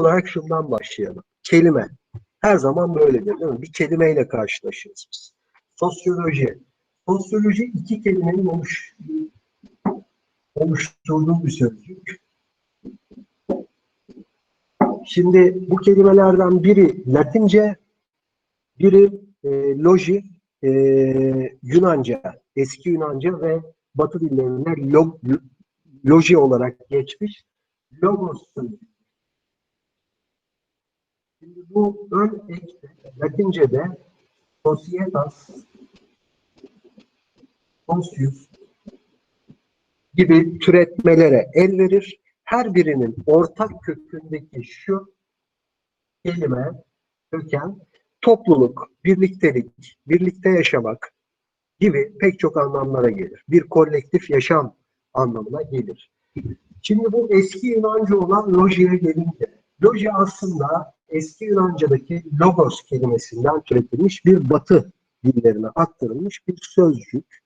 olarak şundan başlayalım. Kelime. Her zaman böyledir değil mi? Bir kelimeyle karşılaşırız biz. Sosyoloji. Sosyoloji iki kelimenin oluş, oluşturduğu bir sözcük. Şimdi bu kelimelerden biri Latince, biri e, loji, e, Yunanca, eski Yunanca ve Batı dillerinde log, loji olarak geçmiş. Logos sözcüğü. Şimdi bu ön ek Latince'de societas, socius gibi türetmelere el verir. Her birinin ortak kökündeki şu kelime, köken, topluluk, birliktelik, birlikte yaşamak gibi pek çok anlamlara gelir. Bir kolektif yaşam anlamına gelir. Şimdi bu eski Yunanca olan lojiye gelince, loji aslında eski Yunanca'daki logos kelimesinden türetilmiş bir batı dillerine aktarılmış bir sözcük.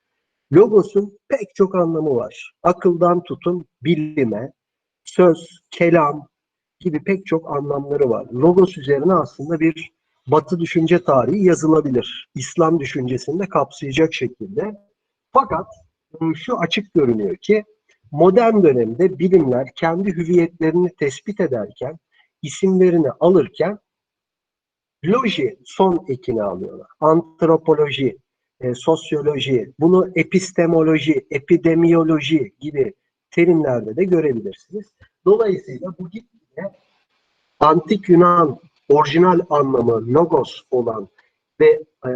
Logos'un pek çok anlamı var. Akıldan tutun bilime, söz, kelam gibi pek çok anlamları var. Logos üzerine aslında bir batı düşünce tarihi yazılabilir. İslam düşüncesini de kapsayacak şekilde. Fakat e, şu açık görünüyor ki modern dönemde bilimler kendi hüviyetlerini tespit ederken, isimlerini alırken loji son ekini alıyorlar. Antropoloji, e, sosyoloji, bunu epistemoloji, epidemiyoloji gibi terimlerde de görebilirsiniz. Dolayısıyla bu gitgide antik Yunan orijinal anlamı logos olan ve e,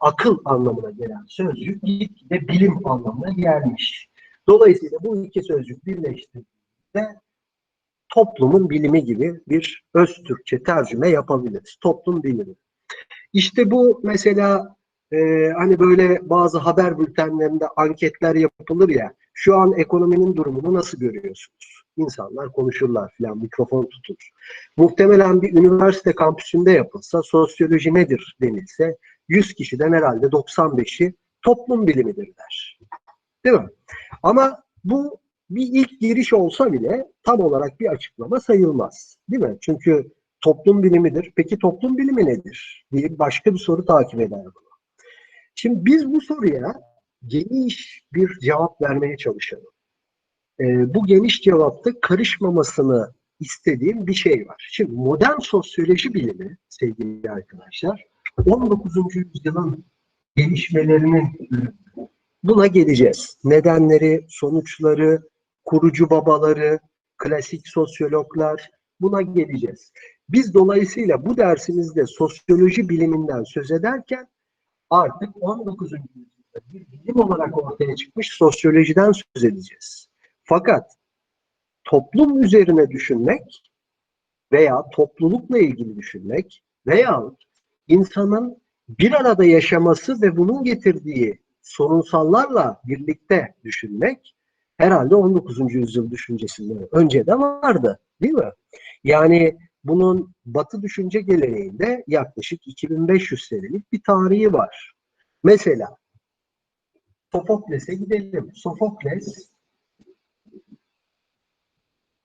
akıl anlamına gelen sözcük gitgide bilim anlamına gelmiş. Dolayısıyla bu iki sözcük birleştirildiğinde toplumun bilimi gibi bir öz Türkçe tercüme yapabiliriz. Toplum bilimi. İşte bu mesela e, hani böyle bazı haber bültenlerinde anketler yapılır ya şu an ekonominin durumunu nasıl görüyorsunuz? İnsanlar konuşurlar filan mikrofon tutulur. Muhtemelen bir üniversite kampüsünde yapılsa sosyoloji nedir denilse 100 kişiden herhalde 95'i toplum bilimidir der. Değil mi? Ama bu bir ilk giriş olsa bile tam olarak bir açıklama sayılmaz. Değil mi? Çünkü toplum bilimidir. Peki toplum bilimi nedir? diye başka bir soru takip eder bunu. Şimdi biz bu soruya geniş bir cevap vermeye çalışalım. Ee, bu geniş cevapta karışmamasını istediğim bir şey var. Şimdi modern sosyoloji bilimi sevgili arkadaşlar 19. yüzyılın gelişmelerinin buna geleceğiz. Nedenleri, sonuçları, kurucu babaları, klasik sosyologlar buna geleceğiz. Biz dolayısıyla bu dersimizde sosyoloji biliminden söz ederken artık 19. yüzyılda bir bilim olarak ortaya çıkmış sosyolojiden söz edeceğiz. Fakat toplum üzerine düşünmek veya toplulukla ilgili düşünmek veya insanın bir arada yaşaması ve bunun getirdiği sorunsallarla birlikte düşünmek herhalde 19. yüzyıl düşüncesinde önceden vardı değil mi? Yani bunun Batı düşünce geleneğinde yaklaşık 2500 senelik bir tarihi var. Mesela Sofokles'e gidelim. Sofokles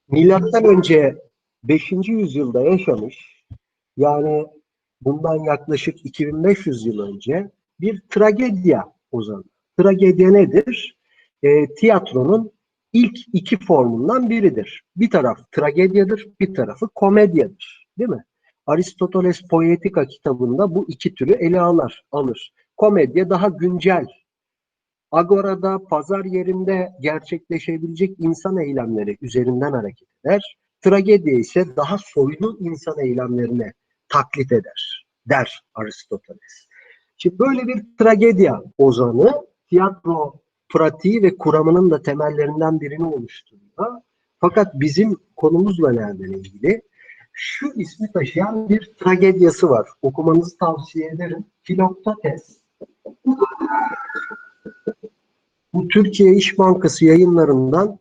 milattan önce 5. yüzyılda yaşamış. Yani bundan yaklaşık 2500 yıl önce bir tragedya ozanı. Tragedya nedir? E, tiyatronun ilk iki formundan biridir. Bir taraf tragedyadır, bir tarafı komedyadır. Değil mi? Aristoteles Poetika kitabında bu iki türü ele alır. alır. Komedya daha güncel. Agora'da, pazar yerinde gerçekleşebilecek insan eylemleri üzerinden hareket eder. Tragedya ise daha soylu insan eylemlerine taklit eder, der Aristoteles. Şimdi böyle bir tragedya ozanı tiyatro pratiği ve kuramının da temellerinden birini oluşturuyor. Fakat bizim konumuzla nereden ilgili? Şu ismi taşıyan bir tragedyası var. Okumanızı tavsiye ederim. Filoktates. Bu Türkiye İş Bankası yayınlarından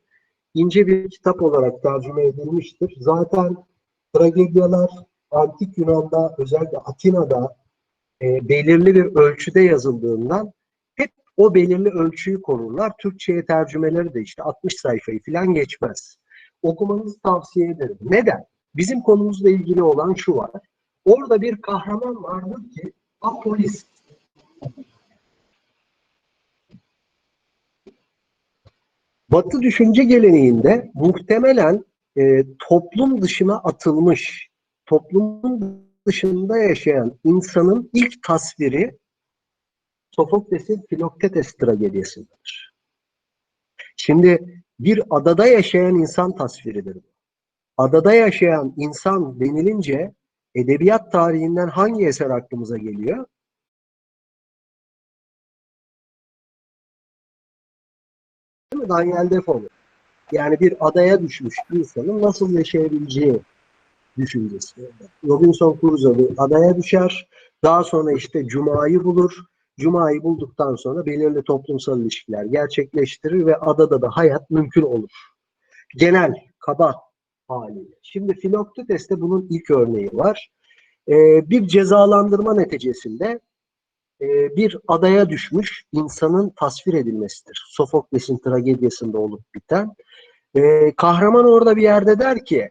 ince bir kitap olarak tercüme edilmiştir. Zaten tragedyalar Antik Yunan'da özellikle Atina'da e, belirli bir ölçüde yazıldığından o belirli ölçüyü korurlar. Türkçe'ye tercümeleri de işte 60 sayfayı falan geçmez. Okumanızı tavsiye ederim. Neden? bizim konumuzla ilgili olan şu var. Orada bir kahraman vardır ki apolis. Batı düşünce geleneğinde muhtemelen e, toplum dışına atılmış, toplumun dışında yaşayan insanın ilk tasviri Sofokles'in Filoktetes tragedyesindedir. Şimdi bir adada yaşayan insan tasviridir bu. Adada yaşayan insan denilince edebiyat tarihinden hangi eser aklımıza geliyor? Daniel Defoe. Yani bir adaya düşmüş insanın nasıl yaşayabileceği düşüncesi. Robinson Crusoe bir adaya düşer. Daha sonra işte Cuma'yı bulur. Cuma'yı bulduktan sonra belirli toplumsal ilişkiler gerçekleştirir ve adada da hayat mümkün olur. Genel, kaba haliyle. Şimdi Filoktetes'te bunun ilk örneği var. Ee, bir cezalandırma neticesinde e, bir adaya düşmüş insanın tasvir edilmesidir. Sofokles'in tragedyasında olup biten. Ee, kahraman orada bir yerde der ki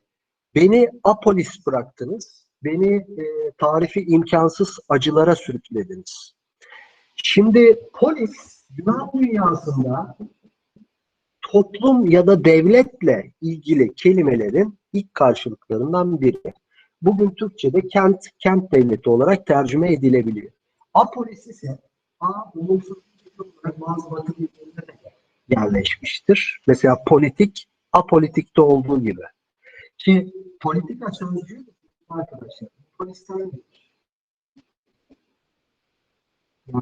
beni apolis bıraktınız, beni e, tarifi imkansız acılara sürüklediniz. Şimdi polis Yunan dünyasında toplum ya da devletle ilgili kelimelerin ilk karşılıklarından biri. Bugün Türkçe'de kent, kent devleti olarak tercüme edilebiliyor. Apolis ise A, olumsuz olarak bazı batı yerleşmiştir. Mesela politik, apolitikte olduğu gibi. Ki politika sözcüğü arkadaşlar, polisten.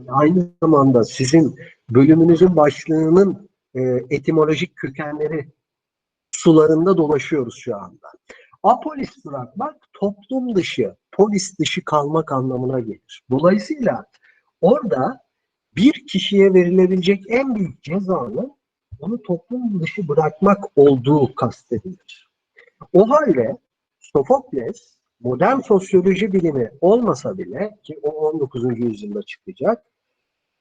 Aynı zamanda sizin bölümünüzün başlığının e, etimolojik kökenleri sularında dolaşıyoruz şu anda. Apolis bırakmak toplum dışı, polis dışı kalmak anlamına gelir. Dolayısıyla orada bir kişiye verilebilecek en büyük cezanın onu toplum dışı bırakmak olduğu kastedilir. O halde Sofokles modern sosyoloji bilimi olmasa bile ki o 19. yüzyılda çıkacak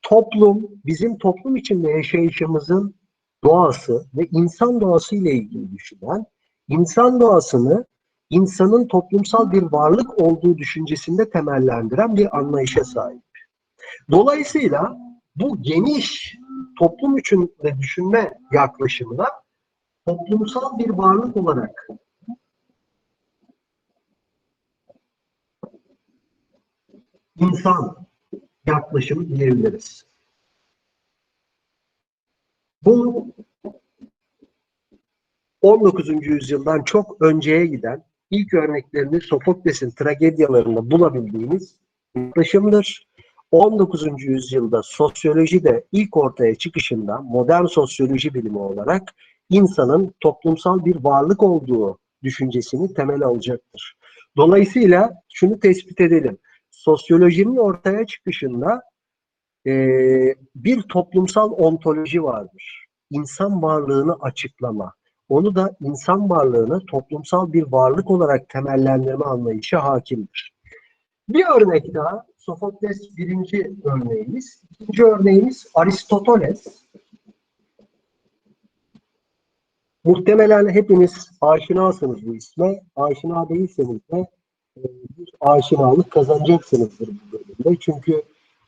toplum, bizim toplum içinde yaşayışımızın doğası ve insan doğası ile ilgili düşünen, insan doğasını insanın toplumsal bir varlık olduğu düşüncesinde temellendiren bir anlayışa sahip. Dolayısıyla bu geniş toplum içinde düşünme yaklaşımına toplumsal bir varlık olarak insan yaklaşımı diyebiliriz. Bu 19. yüzyıldan çok önceye giden ilk örneklerini Sofokles'in tragedyalarında bulabildiğimiz yaklaşımdır. 19. yüzyılda sosyoloji de ilk ortaya çıkışında modern sosyoloji bilimi olarak insanın toplumsal bir varlık olduğu düşüncesini temel alacaktır. Dolayısıyla şunu tespit edelim. Sosyolojinin ortaya çıkışında e, bir toplumsal ontoloji vardır. İnsan varlığını açıklama. Onu da insan varlığını toplumsal bir varlık olarak temellendirme anlayışı hakimdir. Bir örnek daha, Sofokles birinci örneğimiz. İkinci örneğimiz Aristoteles. Muhtemelen hepiniz aşinasınız bu isme. Aşina değilseniz de bir aşinalık kazanacaksınızdır bu bölümde. Çünkü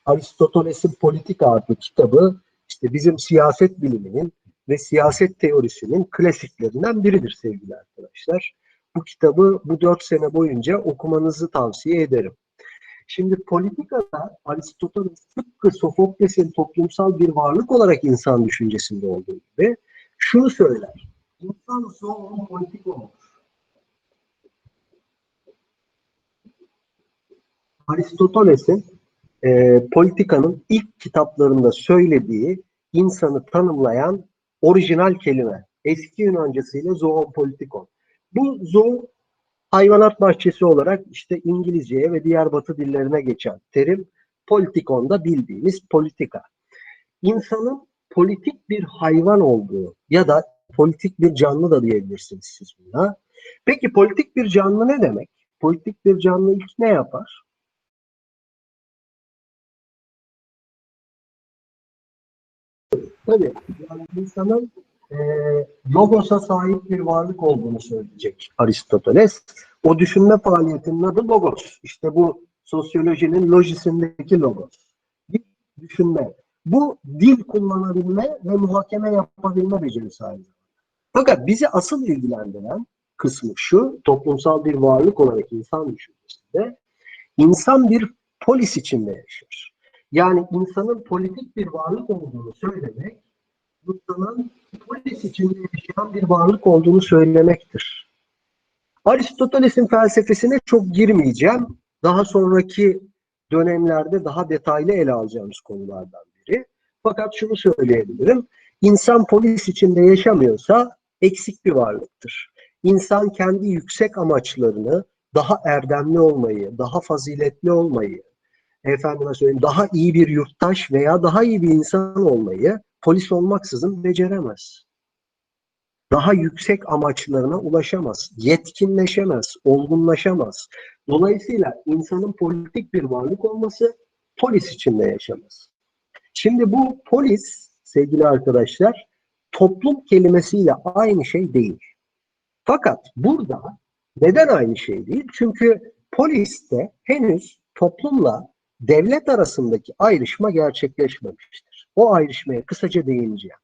Aristoteles'in Politika adlı kitabı işte bizim siyaset biliminin ve siyaset teorisinin klasiklerinden biridir sevgili arkadaşlar. Bu kitabı bu dört sene boyunca okumanızı tavsiye ederim. Şimdi politikada Aristoteles tıpkı Sofokles'in toplumsal bir varlık olarak insan düşüncesinde olduğu gibi şunu söyler. İnsan son politik olur. Aristoteles'in e, politikanın ilk kitaplarında söylediği insanı tanımlayan orijinal kelime. Eski Yunancasıyla zoon politikon. Bu zoon hayvanat bahçesi olarak işte İngilizceye ve diğer batı dillerine geçen terim politikonda bildiğimiz politika. İnsanın politik bir hayvan olduğu ya da politik bir canlı da diyebilirsiniz siz buna. Peki politik bir canlı ne demek? Politik bir canlı ilk ne yapar? Tabii. Yani insanın e, logosa sahip bir varlık olduğunu söyleyecek Aristoteles. O düşünme faaliyetinin adı logos. İşte bu sosyolojinin lojisindeki logos. Bir düşünme. Bu dil kullanabilme ve muhakeme yapabilme becerisi aynı. Fakat bizi asıl ilgilendiren kısmı şu, toplumsal bir varlık olarak insan düşüncesinde insan bir polis içinde yaşar. Yani insanın politik bir varlık olduğunu söylemek, insanın polis içinde yaşayan bir varlık olduğunu söylemektir. Aristoteles'in felsefesine çok girmeyeceğim. Daha sonraki dönemlerde daha detaylı ele alacağımız konulardan biri. Fakat şunu söyleyebilirim. İnsan polis içinde yaşamıyorsa eksik bir varlıktır. İnsan kendi yüksek amaçlarını, daha erdemli olmayı, daha faziletli olmayı, efendime söyleyeyim daha iyi bir yurttaş veya daha iyi bir insan olmayı polis olmaksızın beceremez. Daha yüksek amaçlarına ulaşamaz, yetkinleşemez, olgunlaşamaz. Dolayısıyla insanın politik bir varlık olması polis içinde yaşamaz. Şimdi bu polis sevgili arkadaşlar toplum kelimesiyle aynı şey değil. Fakat burada neden aynı şey değil? Çünkü poliste henüz toplumla devlet arasındaki ayrışma gerçekleşmemiştir. O ayrışmaya kısaca değineceğim.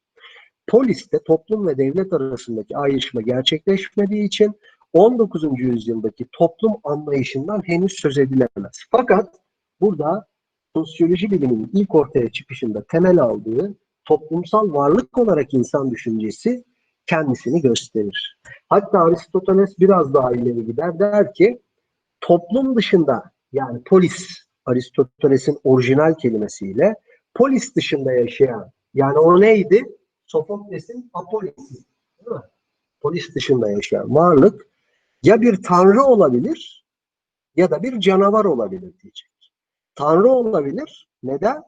Poliste toplum ve devlet arasındaki ayrışma gerçekleşmediği için 19. yüzyıldaki toplum anlayışından henüz söz edilemez. Fakat burada sosyoloji biliminin ilk ortaya çıkışında temel aldığı toplumsal varlık olarak insan düşüncesi kendisini gösterir. Hatta Aristoteles biraz daha ileri gider der ki toplum dışında yani polis Aristoteles'in orijinal kelimesiyle polis dışında yaşayan yani o neydi? Sofokles'in apolisi. Polis dışında yaşayan varlık ya bir tanrı olabilir ya da bir canavar olabilir diyecek. Tanrı olabilir. Neden?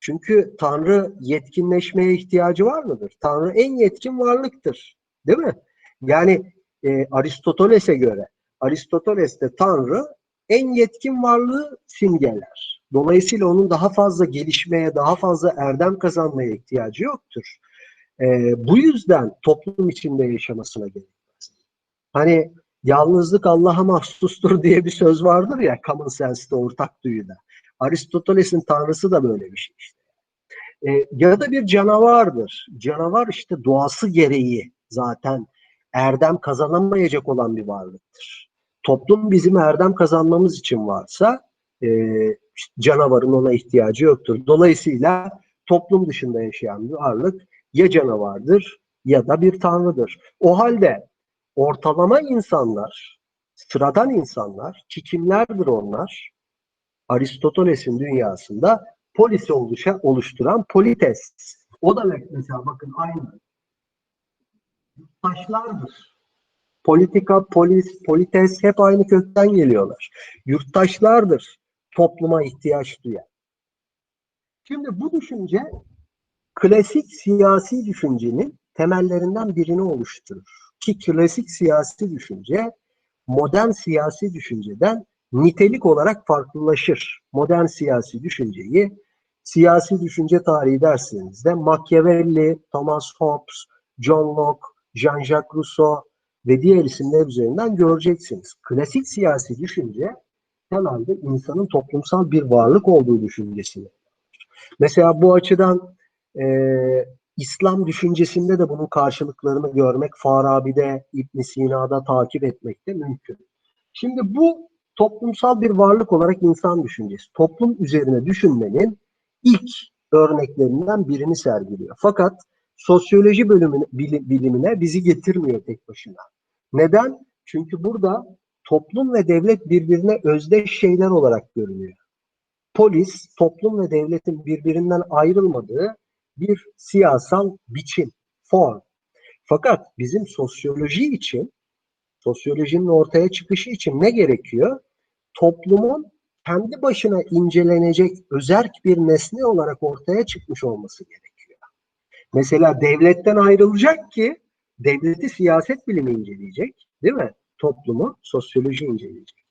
Çünkü Tanrı yetkinleşmeye ihtiyacı var mıdır? Tanrı en yetkin varlıktır. Değil mi? Yani e, Aristoteles'e göre Aristoteles'te Tanrı en yetkin varlığı simgeler. Dolayısıyla onun daha fazla gelişmeye, daha fazla erdem kazanmaya ihtiyacı yoktur. E, bu yüzden toplum içinde yaşamasına gerekmez. Hani yalnızlık Allah'a mahsustur diye bir söz vardır ya common sense'de, ortak duyuda. Aristoteles'in tanrısı da böyle bir şey işte. E, ya da bir canavardır. Canavar işte doğası gereği zaten erdem kazanamayacak olan bir varlıktır. Toplum bizim erdem kazanmamız için varsa e, canavarın ona ihtiyacı yoktur. Dolayısıyla toplum dışında yaşayan bir varlık ya canavardır ya da bir tanrıdır. O halde ortalama insanlar, sıradan insanlar ki kimlerdir onlar? Aristoteles'in dünyasında polisi oluşa, oluşturan polites. O da mesela bakın aynı. Yurttaşlardır. Politika, polis, polites hep aynı kökten geliyorlar. Yurttaşlardır topluma ihtiyaç duyan. Şimdi bu düşünce klasik siyasi düşüncenin temellerinden birini oluşturur. Ki klasik siyasi düşünce modern siyasi düşünceden nitelik olarak farklılaşır. Modern siyasi düşünceyi siyasi düşünce tarihi dersinizde Machiavelli, Thomas Hobbes, John Locke, Jean-Jacques Rousseau ve diğer isimler üzerinden göreceksiniz. Klasik siyasi düşünce temelde insanın toplumsal bir varlık olduğu düşüncesini. Mesela bu açıdan e, İslam düşüncesinde de bunun karşılıklarını görmek Farabi'de, İbn Sina'da takip etmek de mümkün. Şimdi bu toplumsal bir varlık olarak insan düşüncesi. Toplum üzerine düşünmenin ilk örneklerinden birini sergiliyor. Fakat sosyoloji bölümüne, bilimine bizi getirmiyor tek başına. Neden? Çünkü burada toplum ve devlet birbirine özdeş şeyler olarak görünüyor. Polis, toplum ve devletin birbirinden ayrılmadığı bir siyasal biçim, form. Fakat bizim sosyoloji için, sosyolojinin ortaya çıkışı için ne gerekiyor? Toplumun kendi başına incelenecek özerk bir nesne olarak ortaya çıkmış olması gerekiyor. Mesela devletten ayrılacak ki devleti siyaset bilimi inceleyecek değil mi? Toplumu sosyoloji inceleyecek.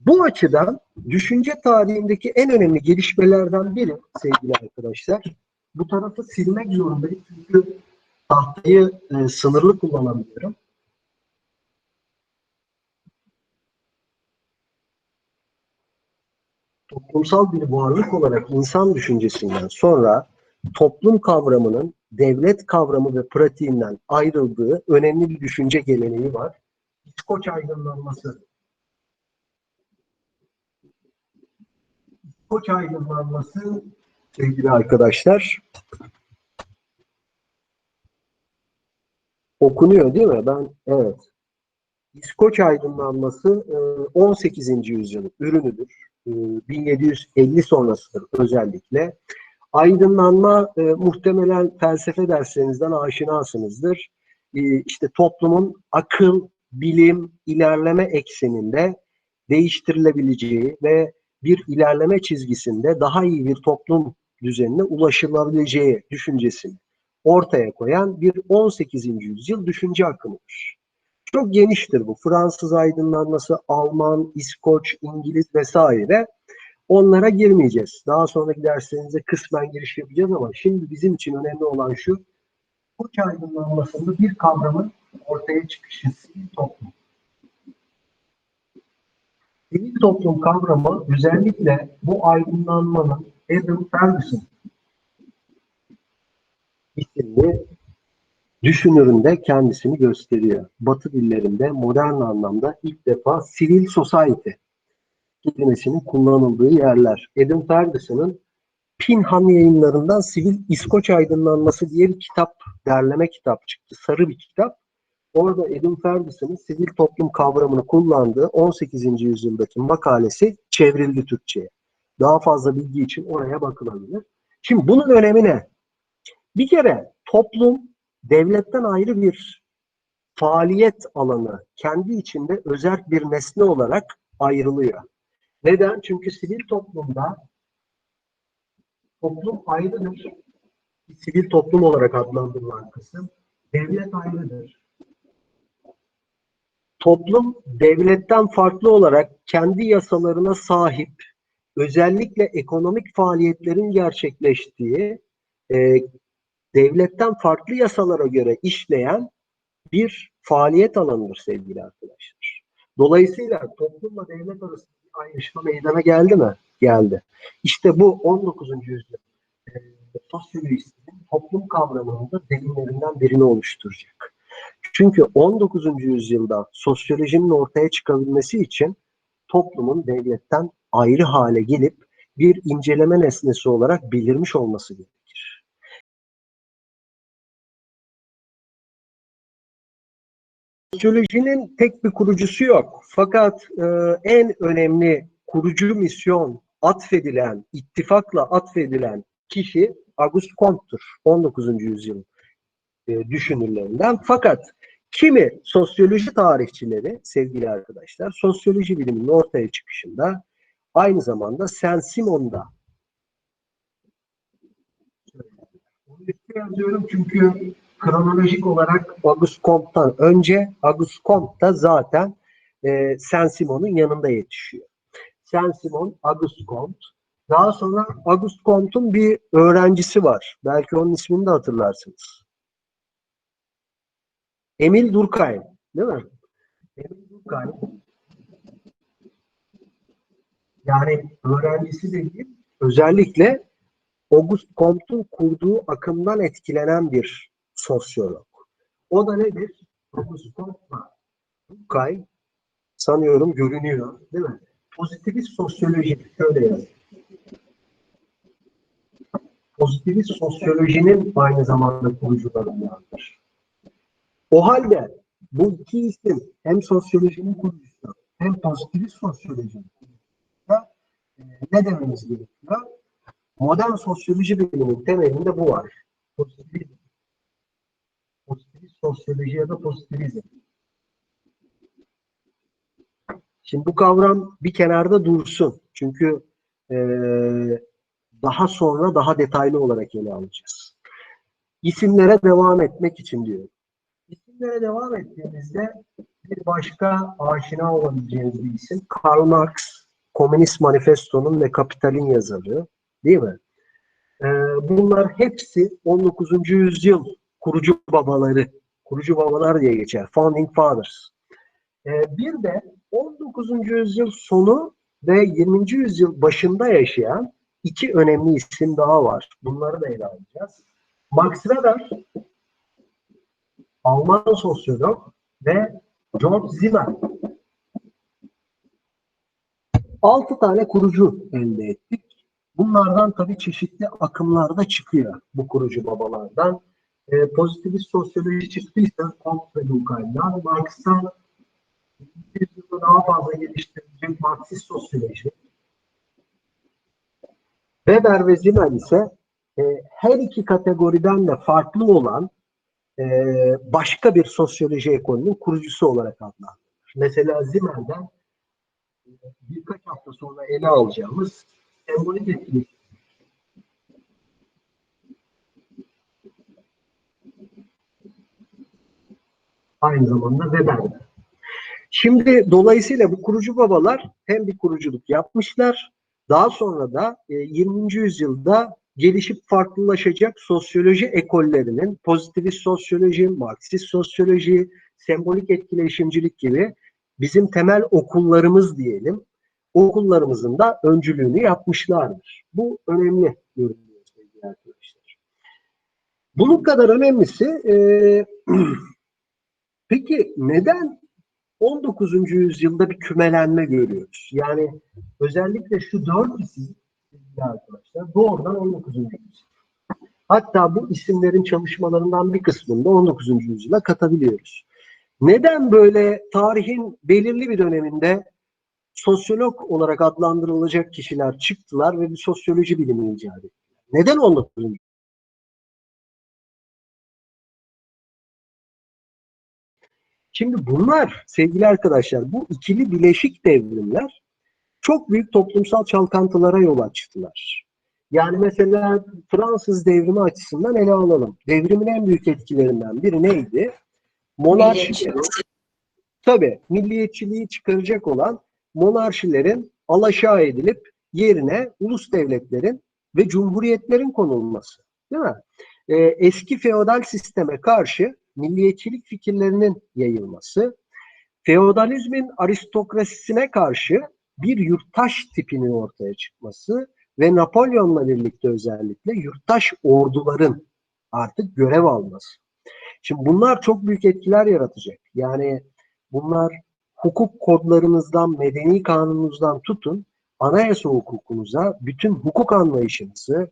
Bu açıdan düşünce tarihindeki en önemli gelişmelerden biri sevgili arkadaşlar bu tarafı silmek zorundayım çünkü tahtayı e, sınırlı kullanamıyorum. Toplumsal bir varlık olarak insan düşüncesinden sonra toplum kavramının devlet kavramı ve pratiğinden ayrıldığı önemli bir düşünce geleneği var. İskoç aydınlanması. İskoç aydınlanması sevgili arkadaşlar okunuyor değil mi? Ben evet. İskoç aydınlanması e, 18. yüzyılın ürünüdür. E, 1750 sonrasıdır özellikle. Aydınlanma e, muhtemelen felsefe derslerinizden aşinasınızdır. E, işte toplumun akıl, bilim, ilerleme ekseninde değiştirilebileceği ve bir ilerleme çizgisinde daha iyi bir toplum düzenine ulaşılabileceği düşüncesini ortaya koyan bir 18. yüzyıl düşünce akımıdır. Çok geniştir bu. Fransız aydınlanması, Alman, İskoç, İngiliz vesaire. Onlara girmeyeceğiz. Daha sonraki derslerinize kısmen giriş yapacağız ama şimdi bizim için önemli olan şu. İskoç aydınlanmasında bir kavramın ortaya çıkışı sivil toplum. Sivil toplum kavramı özellikle bu aydınlanmanın Adam Ferguson isimli düşünüründe kendisini gösteriyor. Batı dillerinde modern anlamda ilk defa civil society kelimesinin kullanıldığı yerler. Adam Ferguson'ın Pinham yayınlarından Sivil İskoç Aydınlanması diye bir kitap, derleme kitap çıktı. Sarı bir kitap. Orada Adam Ferguson'ın sivil toplum kavramını kullandığı 18. yüzyıldaki makalesi çevrildi Türkçe'ye. Daha fazla bilgi için oraya bakılabilir. Şimdi bunun önemi ne? Bir kere toplum devletten ayrı bir faaliyet alanı, kendi içinde özel bir nesne olarak ayrılıyor. Neden? Çünkü sivil toplumda toplum ayrıdır. Sivil toplum olarak adlandırılan kısım. Devlet ayrıdır. Toplum devletten farklı olarak kendi yasalarına sahip, özellikle ekonomik faaliyetlerin gerçekleştiği, e, devletten farklı yasalara göre işleyen bir faaliyet alanıdır sevgili arkadaşlar. Dolayısıyla toplumla devlet arasında ayrışma meydana geldi mi? Geldi. İşte bu 19. yüzyıl e, sosyolojisinin toplum kavramının da zeminlerinden birini oluşturacak. Çünkü 19. yüzyılda sosyolojinin ortaya çıkabilmesi için toplumun devletten ayrı hale gelip bir inceleme nesnesi olarak belirmiş olması gerekir. Sosyolojinin tek bir kurucusu yok. Fakat e, en önemli kurucu misyon atfedilen, ittifakla atfedilen kişi Auguste Comte'tur. 19. yüzyıl e, düşünürlerinden. Fakat kimi sosyoloji tarihçileri sevgili arkadaşlar sosyoloji biliminin ortaya çıkışında aynı zamanda Saint-Simon'da yazıyorum çünkü kronolojik olarak Auguste Comte'dan önce Auguste Comte da zaten e, Saint-Simon'un yanında yetişiyor. Saint-Simon, Auguste Comte. Daha sonra Auguste Comte'un bir öğrencisi var. Belki onun ismini de hatırlarsınız. Emil Durkheim, değil mi? Emil Durkheim. Yani öğrencisi değil, özellikle Auguste Comte'un kurduğu akımdan etkilenen bir sosyolog. O da nedir? Comte'la Durkheim sanıyorum görünüyor, değil mi? Pozitivist sosyoloji, şöyle yaz. Pozitivist sosyolojinin aynı zamanda kurucularındandır. O halde bu iki isim hem sosyolojinin kurucusu hem pozitivist sosyolojinin kurucusu e, ne dememiz gerekiyor? Modern sosyoloji biliminin temelinde bu var. Pozitivizm. Sosyoloji ya da pozitivizm. Şimdi bu kavram bir kenarda dursun. Çünkü e, daha sonra daha detaylı olarak ele alacağız. İsimlere devam etmek için diyorum. İsimlere devam ettiğimizde bir başka aşina olabileceğiniz bir isim Karl Marx, Komünist Manifesto'nun ve Kapital'in yazarı. Değil mi? Ee, bunlar hepsi 19. yüzyıl kurucu babaları, kurucu babalar diye geçer. Founding Fathers. Ee, bir de 19. yüzyıl sonu ve 20. yüzyıl başında yaşayan iki önemli isim daha var. Bunları da ele alacağız. Max Weber, Alman sosyolog ve George Siemens. Altı tane kurucu elde ettik. Bunlardan tabii çeşitli akımlar da çıkıyor bu kurucu babalardan. Ee, pozitivist sosyoloji çıktıysa Comte ve Durkheim'dan, Marx'tan yüzyılda daha fazla geliştirilecek Marksist sosyoloji. Weber ve Zimmel ise e, her iki kategoriden de farklı olan e, başka bir sosyoloji ekolünün kurucusu olarak adlandırılır. Mesela Zimmel'den e, birkaç hafta sonra ele alacağımız sembolik etkileşim. Aynı zamanda Weber'den. Şimdi dolayısıyla bu kurucu babalar hem bir kuruculuk yapmışlar, daha sonra da e, 20. yüzyılda gelişip farklılaşacak sosyoloji ekollerinin pozitivist sosyoloji, Marksist sosyoloji, sembolik etkileşimcilik gibi bizim temel okullarımız diyelim, okullarımızın da öncülüğünü yapmışlardır. Bu önemli görünüyor sevgili arkadaşlar. Bunun kadar önemlisi e, peki neden 19. yüzyılda bir kümelenme görüyoruz? Yani özellikle şu dört isim arkadaşlar doğrudan 19. yüzyıl. Hatta bu isimlerin çalışmalarından bir kısmını da 19. yüzyıla katabiliyoruz. Neden böyle tarihin belirli bir döneminde sosyolog olarak adlandırılacak kişiler çıktılar ve bir sosyoloji bilimi icat ettiler? Neden 19. Şimdi bunlar sevgili arkadaşlar bu ikili bileşik devrimler çok büyük toplumsal çalkantılara yol açtılar. Yani mesela Fransız devrimi açısından ele alalım. Devrimin en büyük etkilerinden biri neydi? Monarşi. Tabii milliyetçiliği çıkaracak olan monarşilerin alaşağı edilip yerine ulus devletlerin ve cumhuriyetlerin konulması. Değil mi? Ee, eski feodal sisteme karşı milliyetçilik fikirlerinin yayılması, feodalizmin aristokrasisine karşı bir yurttaş tipinin ortaya çıkması ve Napolyon'la birlikte özellikle yurttaş orduların artık görev alması. Şimdi bunlar çok büyük etkiler yaratacak. Yani bunlar hukuk kodlarınızdan, medeni kanununuzdan tutun, anayasa hukukunuza, bütün hukuk anlayışınızı,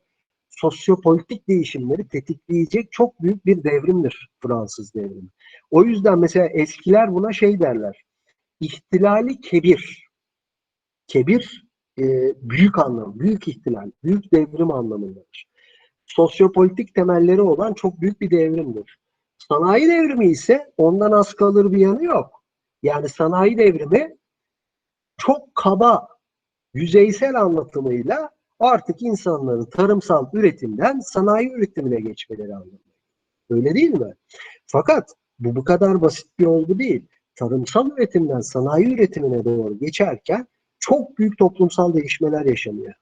sosyopolitik değişimleri tetikleyecek çok büyük bir devrimdir Fransız devrimi. O yüzden mesela eskiler buna şey derler, ihtilali kebir. Kebir e, büyük anlam, büyük ihtilal, büyük devrim anlamındadır. Sosyopolitik temelleri olan çok büyük bir devrimdir. Sanayi devrimi ise ondan az kalır bir yanı yok. Yani sanayi devrimi çok kaba, yüzeysel anlatımıyla artık insanların tarımsal üretimden sanayi üretimine geçmeleri anlamında. Öyle değil mi? Fakat bu bu kadar basit bir olgu değil. Tarımsal üretimden sanayi üretimine doğru geçerken çok büyük toplumsal değişmeler yaşanıyor.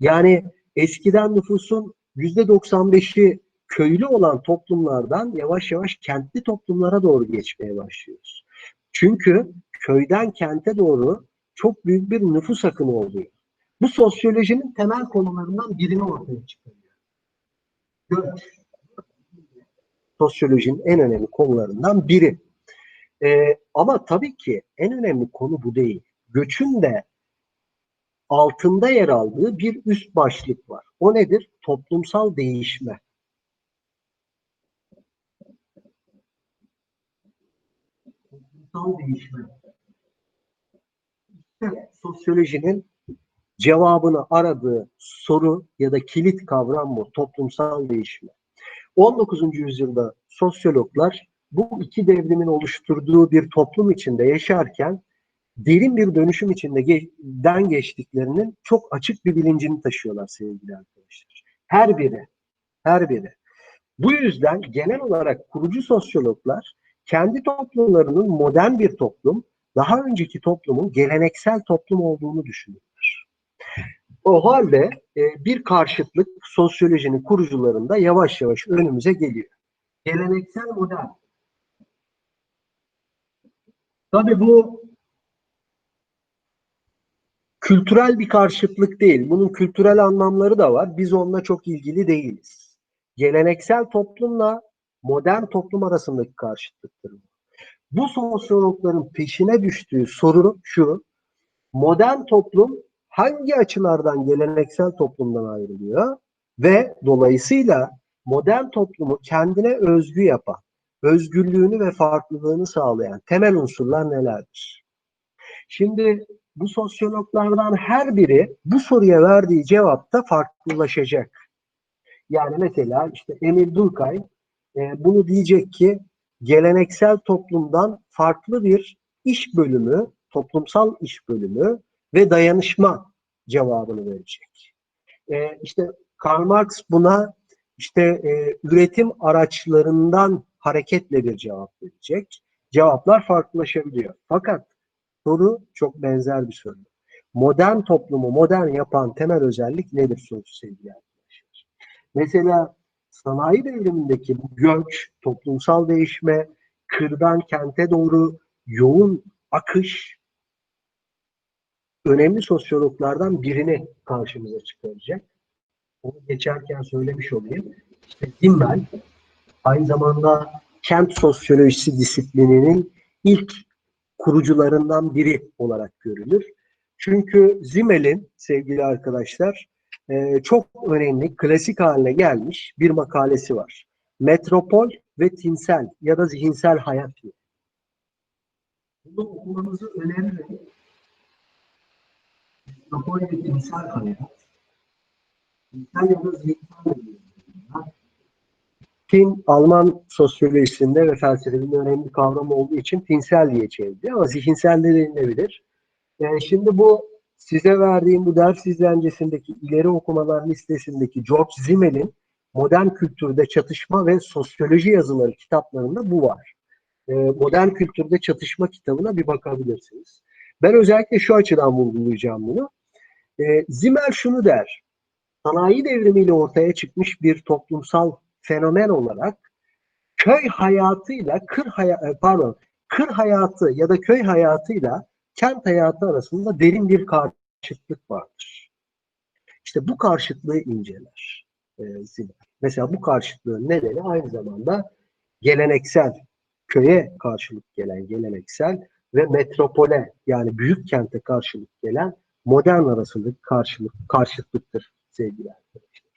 Yani eskiden nüfusun %95'i köylü olan toplumlardan yavaş yavaş kentli toplumlara doğru geçmeye başlıyoruz. Çünkü köyden kente doğru çok büyük bir nüfus akını oluyor. Bu sosyolojinin temel konularından birini ortaya çıkarıyor. Göç. Sosyolojinin en önemli konularından biri. Ee, ama tabii ki en önemli konu bu değil. Göçün de altında yer aldığı bir üst başlık var. O nedir? Toplumsal değişme. Toplumsal değişme. İşte sosyolojinin cevabını aradığı soru ya da kilit kavram bu. Toplumsal değişme. 19. yüzyılda sosyologlar bu iki devrimin oluşturduğu bir toplum içinde yaşarken derin bir dönüşüm içinde den geçtiklerinin çok açık bir bilincini taşıyorlar sevgili arkadaşlar. Her biri, her biri. Bu yüzden genel olarak kurucu sosyologlar kendi toplumlarının modern bir toplum, daha önceki toplumun geleneksel toplum olduğunu düşünüyorlar. O halde e, bir karşıtlık sosyolojinin kurucularında yavaş yavaş önümüze geliyor. Geleneksel modern. Tabii bu kültürel bir karşıtlık değil. Bunun kültürel anlamları da var. Biz onunla çok ilgili değiliz. Geleneksel toplumla modern toplum arasındaki karşıtlıktır. Bu sosyologların peşine düştüğü soru şu. Modern toplum hangi açılardan geleneksel toplumdan ayrılıyor ve dolayısıyla modern toplumu kendine özgü yapan, özgürlüğünü ve farklılığını sağlayan temel unsurlar nelerdir? Şimdi bu sosyologlardan her biri bu soruya verdiği cevapta farklılaşacak. Yani mesela işte Emil Durkheim e, bunu diyecek ki geleneksel toplumdan farklı bir iş bölümü, toplumsal iş bölümü ve dayanışma cevabını verecek. E, işte Karl Marx buna işte e, üretim araçlarından hareketle bir cevap verecek. Cevaplar farklılaşabiliyor. Fakat soru çok benzer bir soru. Modern toplumu modern yapan temel özellik nedir sorusu sevgili arkadaşlar? Mesela sanayi devrimindeki bu göç, toplumsal değişme, kırdan kente doğru yoğun akış önemli sosyologlardan birini karşımıza çıkaracak. Onu geçerken söylemiş olayım. İşte Dimmel aynı zamanda kent sosyolojisi disiplininin ilk kurucularından biri olarak görülür. Çünkü Zimmel'in sevgili arkadaşlar e, çok önemli, klasik haline gelmiş bir makalesi var. Metropol ve tinsel ya da zihinsel hayat diye. Bunu okumanızı öneririm. Ve tinsel hayat. Tinsel ya da zihinsel hayat. Tin Alman sosyolojisinde ve felsefesinde önemli kavram olduğu için tinsel diye çevrildi ama zihinsel de denilebilir. Yani şimdi bu size verdiğim bu ders izlencesindeki ileri okumalar listesindeki George Zimmel'in modern kültürde çatışma ve sosyoloji yazıları kitaplarında bu var. Ee, modern kültürde çatışma kitabına bir bakabilirsiniz. Ben özellikle şu açıdan vurgulayacağım bunu. Ee, Zimmel şunu der. Sanayi devrimiyle ortaya çıkmış bir toplumsal fenomen olarak köy hayatıyla kır hayatı pardon kır hayatı ya da köy hayatıyla kent hayatı arasında derin bir karşıtlık vardır. İşte bu karşıtlığı inceler e, Zimmer. Mesela bu karşıtlığın nedeni aynı zamanda geleneksel, köye karşılık gelen geleneksel ve metropole yani büyük kente karşılık gelen modern arasındaki karşılık, karşıtlıktır sevgili arkadaşlar.